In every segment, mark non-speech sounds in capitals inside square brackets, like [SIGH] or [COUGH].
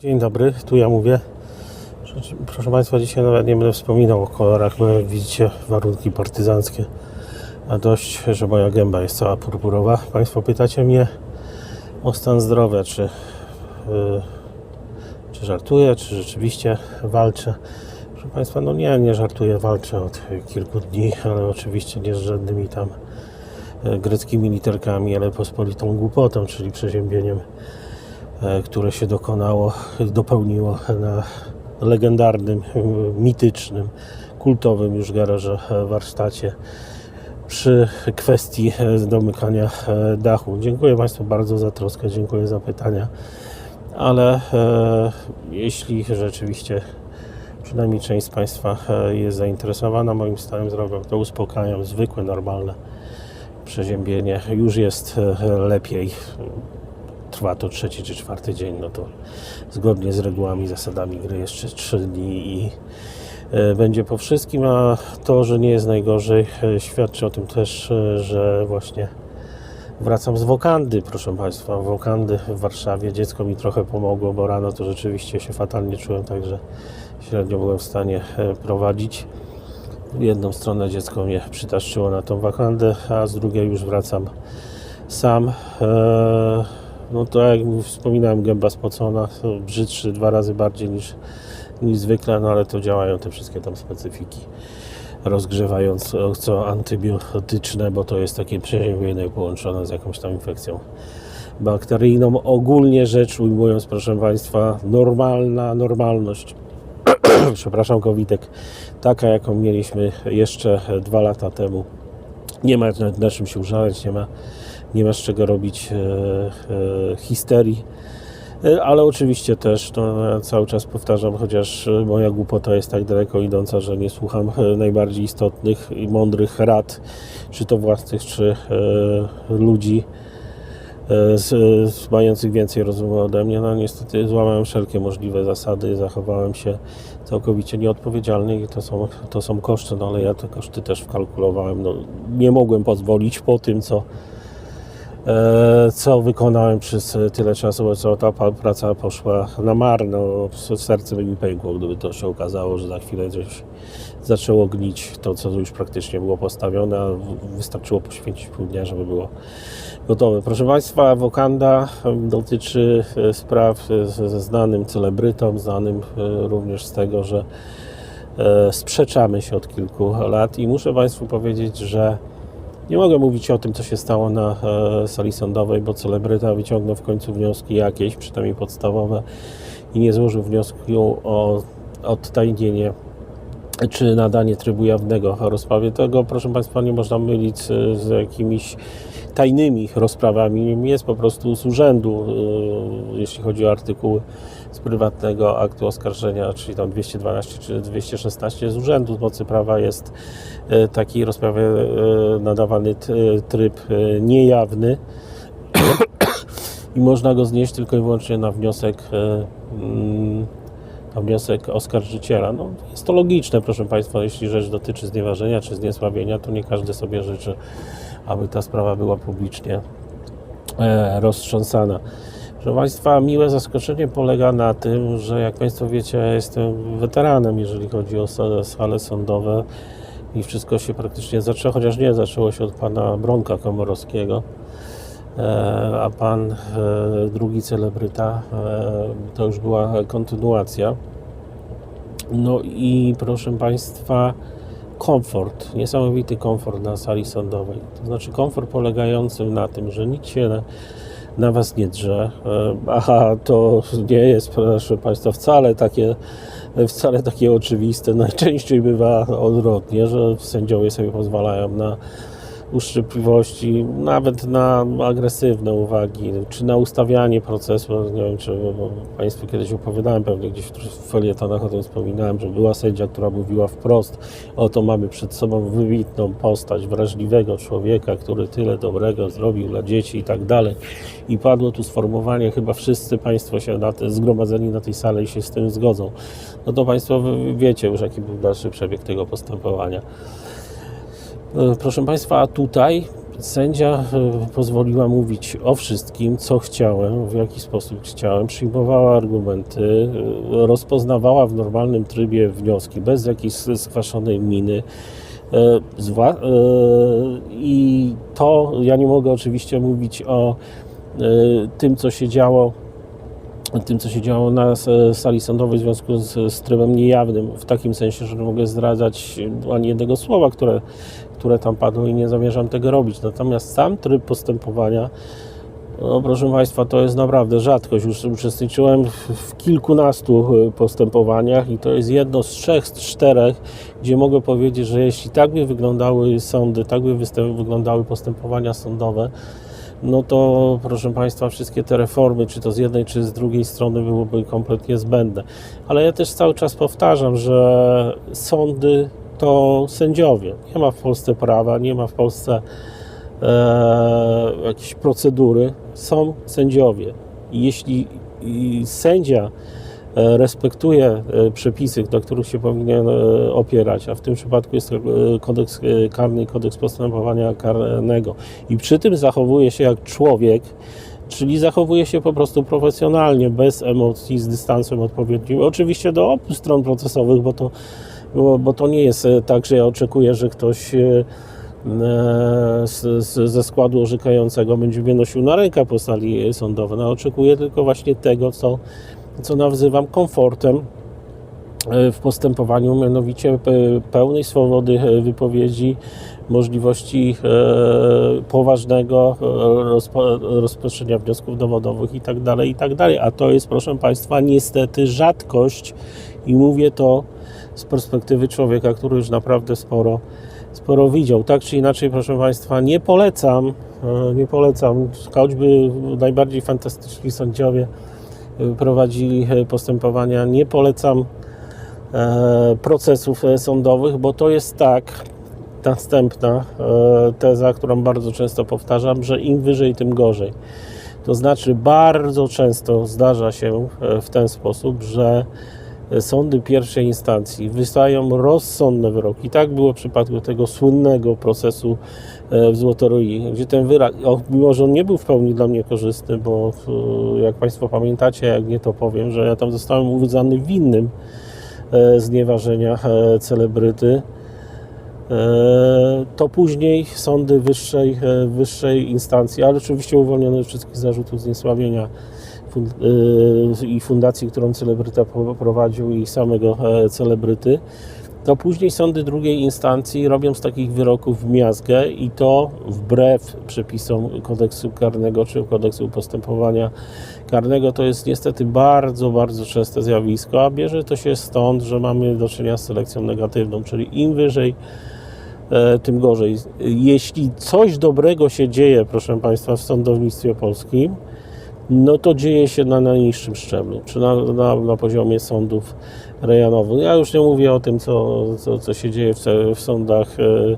Dzień dobry, tu ja mówię. Proszę- Państwa, dzisiaj nawet nie będę wspominał o kolorach, bo jak widzicie warunki partyzanckie. A dość, że moja gęba jest cała purpurowa. Państwo pytacie mnie o stan zdrowia, czy, yy, czy żartuję, czy rzeczywiście walczę. Proszę Państwa, no nie, nie żartuję, walczę od kilku dni, ale oczywiście nie z żadnymi tam e, greckimi literkami, ale pospolitą głupotą, czyli przeziębieniem które się dokonało, dopełniło na legendarnym, e, mitycznym, kultowym już garaże e, warsztacie przy kwestii e, domykania e, dachu. Dziękuję Państwu bardzo za troskę, dziękuję za pytania, ale e, jeśli rzeczywiście przynajmniej część z Państwa e, jest zainteresowana moim stanem zdrowia, to uspokajam, zwykłe, normalne przeziębienie już jest e, lepiej trwa to trzeci czy czwarty dzień, no to zgodnie z regułami, zasadami gry jeszcze trzy dni i e, będzie po wszystkim, a to, że nie jest najgorzej, e, świadczy o tym też, e, że właśnie wracam z wokandy, proszę Państwa, wokandy w Warszawie. Dziecko mi trochę pomogło, bo rano to rzeczywiście się fatalnie czułem, także średnio byłem w stanie prowadzić. Jedną stronę dziecko mnie przytaszczyło na tą wakandę, a z drugiej już wracam sam. Eee, no to jak wspominałem, gęba spocona, brzydszy dwa razy bardziej niż, niż zwykle, no ale to działają te wszystkie tam specyfiki rozgrzewająco antybiotyczne, bo to jest takie przeziębienie połączone z jakąś tam infekcją bakteryjną. Ogólnie rzecz ujmując, proszę Państwa, normalna normalność [CLEARS THROAT] przepraszam, covidek, taka jaką mieliśmy jeszcze dwa lata temu. Nie ma na czym się użalać, nie ma, nie ma z czego robić e, e, histerii. E, Ale oczywiście też, ja cały czas powtarzam, chociaż moja głupota jest tak daleko idąca, że nie słucham najbardziej istotnych i mądrych rad, czy to własnych, czy ludzi, z, z mających więcej rozumu ode mnie. No niestety złamałem wszelkie możliwe zasady, zachowałem się całkowicie nieodpowiedzialnie i to są, to są koszty, no ale ja te koszty też wkalkulowałem. No, nie mogłem pozwolić po tym, co, co wykonałem przez tyle czasu, co ta praca poszła na marno. Serce by mi pękło, gdyby to się okazało, że za chwilę gdzieś zaczęło gnić to, co już praktycznie było postawione, a wystarczyło poświęcić pół dnia, żeby było gotowe. Proszę Państwa, Wokanda dotyczy e, spraw e, ze znanym celebrytą, znanym e, również z tego, że e, sprzeczamy się od kilku lat i muszę Państwu powiedzieć, że nie mogę mówić o tym, co się stało na e, sali sądowej, bo celebryta wyciągnął w końcu wnioski jakieś, przynajmniej podstawowe i nie złożył wniosku o odtajnienie czy nadanie trybu jawnego rozprawie. Tego, proszę Państwa, nie można mylić z, z jakimiś tajnymi rozprawami. Jest po prostu z urzędu, y, jeśli chodzi o artykuły z prywatnego aktu oskarżenia, czyli tam 212 czy 216 z urzędu z mocy prawa jest y, takiej rozprawie nadawany t- tryb y, niejawny [COUGHS] i można go znieść tylko i wyłącznie na wniosek mm, na wniosek oskarżyciela. No, jest to logiczne, proszę Państwa, jeśli rzecz dotyczy znieważenia czy zniesławienia, to nie każdy sobie życzy, aby ta sprawa była publicznie e, roztrząsana. Proszę Państwa, miłe zaskoczenie polega na tym, że jak Państwo wiecie, ja jestem weteranem, jeżeli chodzi o sale, sądowe i wszystko się praktycznie zaczęło, chociaż nie, zaczęło się od pana Bronka Komorowskiego, E, a pan e, drugi celebryta e, to już była kontynuacja. No i proszę Państwa, komfort, niesamowity komfort na sali sądowej. To znaczy komfort polegający na tym, że nikt się na, Was nie drze. E, Aha, to nie jest, proszę Państwa, wcale takie, wcale takie oczywiste. Najczęściej bywa odwrotnie, że sędziowie sobie pozwalają na uszczypliwości, nawet na agresywne uwagi, czy na ustawianie procesu. Nie wiem, czy Państwu kiedyś opowiadałem, pewnie gdzieś w felietonach o tym wspominałem, że była sędzia, która mówiła wprost, oto mamy przed sobą wybitną postać wrażliwego człowieka, który tyle dobrego zrobił dla dzieci i tak dalej. I padło tu sformułowanie, chyba wszyscy Państwo się na te, zgromadzeni na tej sali się z tym zgodzą. No to Państwo wiecie już, jaki był dalszy przebieg tego postępowania. E, Proszę Państwa, tutaj Sędzia e, pozwoliła mówić o wszystkim, co chciałem, w jaki sposób chciałem, przyjmowała argumenty, e, rozpoznawała w normalnym trybie wnioski, bez jakiejś skwaszonej miny. I to ja nie mogę oczywiście mówić o tym, co się działo tym, co się działo na sali sądowej w związku z, z trybem niejawnym, w takim sensie, że nie mogę zdradzać ani jednego słowa, które, które tam padło i nie zamierzam tego robić. Natomiast sam tryb postępowania, no, proszę Państwa, to jest naprawdę rzadkość. Już uczestniczyłem w, w kilkunastu y, postępowaniach i to jest jedno z trzech, z czterech, gdzie mogę powiedzieć, że jeśli tak by wyglądały sądy, tak by wyglądały postępowania sądowe, no to proszę Państwa, wszystkie te reformy, czy to z jednej, czy z drugiej strony byłoby kompletnie zbędne. Ale ja też cały czas powtarzam, że sądy to sędziowie. Nie ma w Polsce prawa, nie ma w Polsce e, jakiejś procedury. Są sędziowie. I jeśli i sędzia respektuje e, przepisy, do których się powinien e, opierać, a w tym przypadku jest to e, kodeks e, karny i kodeks postępowania karnego i przy tym zachowuje się jak człowiek, czyli zachowuje się po prostu profesjonalnie, bez emocji, z dystansem odpowiednim. Oczywiście do obu stron procesowych, bo to, bo, bo to nie jest e, tak, że ja oczekuję, że ktoś e, e, z, z, ze składu orzekającego będzie mnie nosił na rękach po sali sądowej. No, oczekuję tylko właśnie tego, co, co nazywam komfortem e, w postępowaniu, mianowicie pe- pełnej swobody e, wypowiedzi, możliwości e, poważnego rozpatrzenia wniosków dowodowych i tak dalej, i tak. A to jest, proszę Państwa, niestety rzadkość i mówię to z perspektywy człowieka, który już naprawdę sporo, sporo widział. Tak czy inaczej, proszę Państwa, nie polecam, nie polecam, choćby najbardziej fantastyczni sędziowie prowadzili e, postępowania, nie polecam e, procesów e, sądowych, bo to jest tak, następna teza, którą bardzo często powtarzam, że im wyżej, tym gorzej. To znaczy, bardzo często zdarza się w ten sposób, że sądy pierwszej instancji wystają rozsądne wyroki. Tak było w przypadku tego słynnego procesu w Złotoryi, gdzie ten wyrok, o, mimo że on nie był w pełni dla mnie korzystny, bo e, jak Państwo pamiętacie, jak nie to powiem, że ja tam zostałem uznany winnym e, znieważenia e, celebryty, E, to później sądy wyższej, e, wyższej instancji, ale oczywiście uwolnione z wszystkich zarzutów zniesławienia e, i fundacji, którą celebryta prowadził i samego e, celebryty, to później sądy drugiej instancji robią z takich wyroków miazgę i to wbrew przepisom kodeksu karnego czy kodeksu postępowania karnego. To jest niestety bardzo, bardzo częste zjawisko, a bierze to się stąd, że mamy do czynienia z selekcją negatywną, czyli im wyżej e, tym gorzej. Jeśli coś dobrego się dzieje, proszę Państwa, w sądownictwie polskim, no to dzieje się na najniższym szczeblu, czy na, na, na poziomie sądów rejonowych. Ja już nie mówię o tym, co, co, co się dzieje w, w sądach e,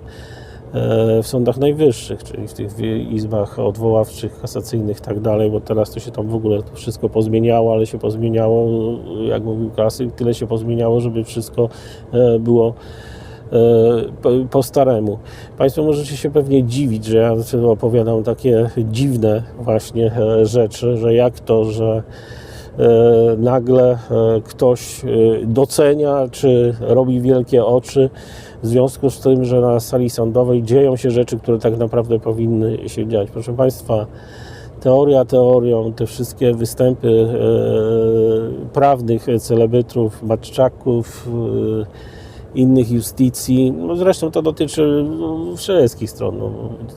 e, w sądach najwyższych, czyli w tych izbach odwoławczych, kasacyjnych i tak dalej, bo teraz to się tam w ogóle wszystko pozmieniało, ale się pozmieniało, jak mówił klasyk, tyle się pozmieniało, żeby wszystko e, było po, staremu. Państwo możecie się pewnie dziwić, że ja opowiadam takie dziwne właśnie e, rzeczy, że jak to, że e, nagle e, ktoś docenia, czy robi wielkie oczy w związku z tym, że na sali sądowej dzieją się rzeczy, które tak naprawdę powinny się dziać. Proszę Państwa, teoria teorią, te wszystkie występy prawnych celebrytów, matczaków, innych justycji, no zresztą to dotyczy no, wszystkich stron. No,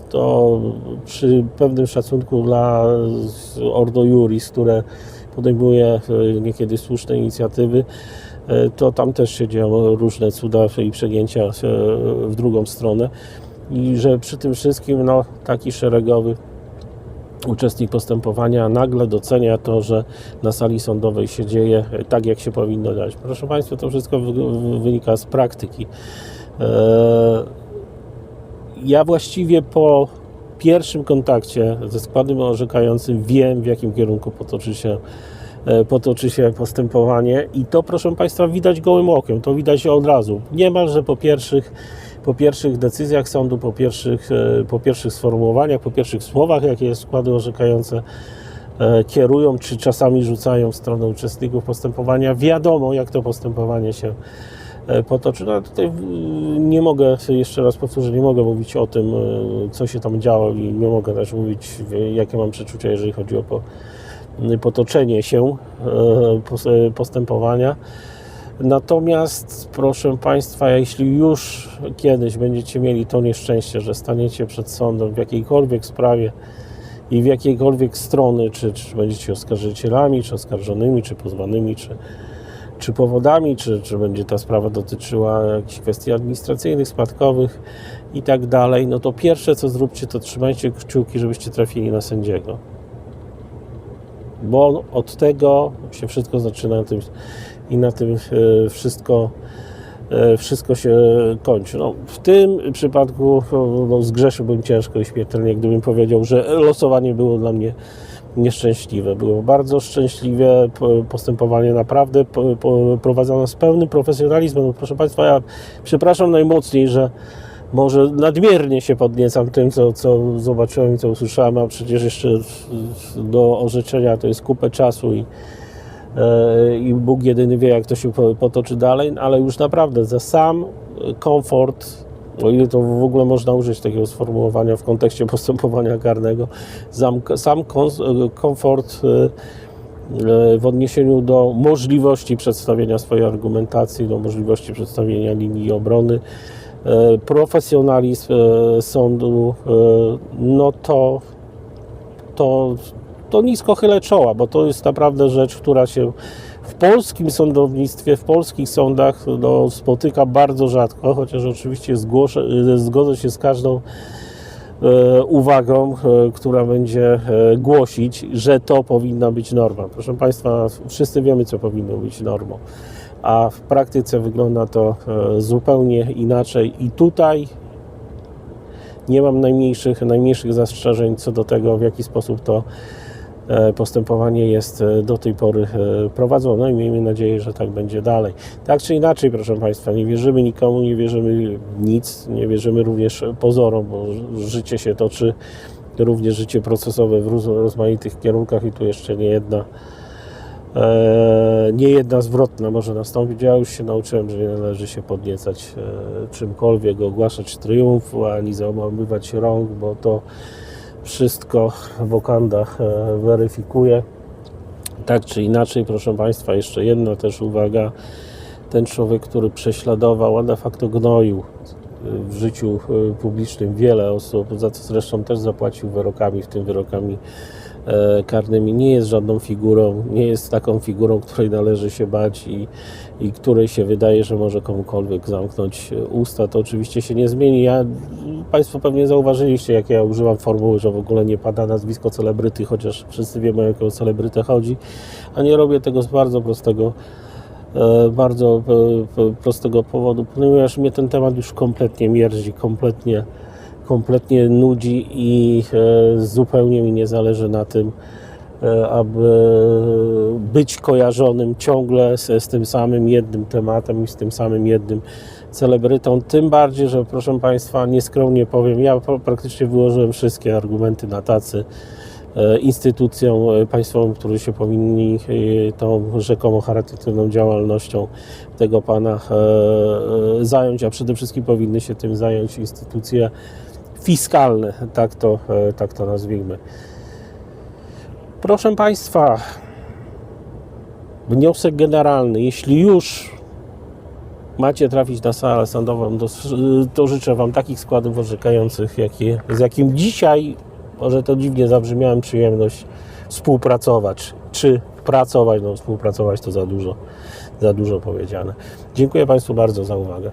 to przy pewnym szacunku dla Ordo Juris, które podejmuje e, niekiedy słuszne inicjatywy, e, to tam też się dzieją różne cuda i przegięcia e, w drugą stronę. I że przy tym wszystkim no, taki szeregowy uczestnik postępowania nagle docenia to, że na sali sądowej się dzieje tak, jak się powinno dać. Proszę Państwa, to wszystko wy- wy- wynika z praktyki. E, Ja właściwie po pierwszym kontakcie ze składem orzekającym wiem, w jakim kierunku potoczy się, e, potoczy się postępowanie i to, proszę Państwa, widać gołym okiem, to widać od razu. Niemalże po pierwszych po pierwszych decyzjach sądu, po pierwszych, e, po pierwszych sformułowaniach, po pierwszych słowach, jakie składy orzekające e, kierują, czy czasami rzucają w stronę uczestników postępowania. Wiadomo, jak to postępowanie się e, potoczy. No, tutaj nie mogę, jeszcze raz powtórzę, nie mogę mówić o tym, co się tam działo i nie mogę też mówić, jakie mam przeczucia, jeżeli chodzi o po, potoczenie się pos- postępowania. Natomiast, proszę Państwa, jeśli już kiedyś będziecie mieli to nieszczęście, że staniecie przed sądem w jakiejkolwiek sprawie i w jakiejkolwiek strony, czy, czy będziecie oskarżycielami, czy oskarżonymi, czy pozwanymi, czy, czy powodami, czy, czy będzie ta sprawa dotyczyła jakichś kwestii administracyjnych, spadkowych i tak dalej, no to pierwsze co zróbcie, to trzymajcie kciuki, żebyście trafili na sędziego. Bo od tego się wszystko zaczyna na tym, i na tym e, wszystko, e, wszystko się kończy. No, w tym przypadku no, zgrzeszyłbym ciężko i śmiertelnie, gdybym powiedział, że losowanie było dla mnie nieszczęśliwe. Było bardzo szczęśliwie, po- postępowanie naprawdę prowadzone z pełnym profesjonalizmem. No, proszę Państwa, ja przepraszam najmocniej, że może nadmiernie się podniecam tym, co, co zobaczyłem i co usłyszałem, a przecież jeszcze do orzeczenia to jest kupę czasu i, e, i Bóg jedyny wie, jak to się po- potoczy dalej, ale już naprawdę za sam komfort, o ile to w ogóle można użyć takiego sformułowania w kontekście [LAUGHS] postępowania karnego, sam, sam komfort e, e, w odniesieniu do możliwości przedstawienia swojej argumentacji, do możliwości przedstawienia linii obrony, profesjonalizm e, sądu, e, no to, to, to nisko chylę czoła, bo to jest naprawdę rzecz, która się w polskim sądownictwie, w polskich sądach no, spotyka bardzo rzadko, chociaż oczywiście zgłoszę, e, zgodzę się z każdą e, uwagą, e, która będzie e, głosić, że to powinna być norma. Proszę Państwa, wszyscy wiemy, co powinno być normą, a w praktyce wygląda to e, zupełnie inaczej i tutaj nie mam najmniejszych, najmniejszych zastrzeżeń co do tego, w jaki sposób to e, postępowanie jest e, do tej pory prowadzone i miejmy nadzieję, że tak będzie dalej. Tak czy inaczej, proszę Państwa, nie wierzymy nikomu, nie wierzymy nic, nie wierzymy również pozorom, bo życie się toczy, również życie procesowe w roz- rozmaitych kierunkach i tu jeszcze nie jedna nie jedna zwrotna może nastąpić. Ja już się nauczyłem, że nie należy się podniecać e, czymkolwiek, ogłaszać triumfu, ani załamywać rąk, bo to wszystko w okandach e, weryfikuje. Tak czy inaczej, proszę Państwa, jeszcze jedna też uwaga. Ten człowiek, który prześladował, a de facto gnoił w życiu e, publicznym wiele osób, za co zresztą też zapłacił wyrokami, w tym wyrokami e, karnymi, nie jest żadną figurą, nie jest taką figurą, której należy się bać i, i której się wydaje, że może komukolwiek zamknąć e, usta. To oczywiście się nie zmieni. Ja, Państwo pewnie zauważyliście, jak ja używam formuły, że w ogóle nie pada nazwisko celebryty, chociaż wszyscy wiemy, o jaką celebrytę chodzi, a nie robię tego z bardzo prostego e, bardzo e, e, prostego powodu, ponieważ mnie ten temat już kompletnie mierzi, kompletnie, kompletnie nudzi i e, zupełnie mi nie zależy na tym, e, aby być kojarzonym ciągle z, z tym samym jednym tematem i z tym samym jednym celebrytą. Tym bardziej, że proszę Państwa, nieskromnie powiem, ja praktycznie wyłożyłem wszystkie argumenty na tacy e, instytucjom państwowym, które się powinni tą rzekomo charytatywną działalnością tego pana zająć, a przede wszystkim powinny się tym zająć instytucje fiskalne, tak to, e, tak to nazwijmy. Proszę Państwa, wniosek generalny, jeśli już macie trafić na salę sądową, to, to życzę Wam takich składów orzekających, jakie, z jakim dzisiaj, może to dziwnie zabrzmiałem, przyjemność współpracować, czy pracować, no współpracować to za dużo, za dużo powiedziane. Dziękuję Państwu bardzo za uwagę.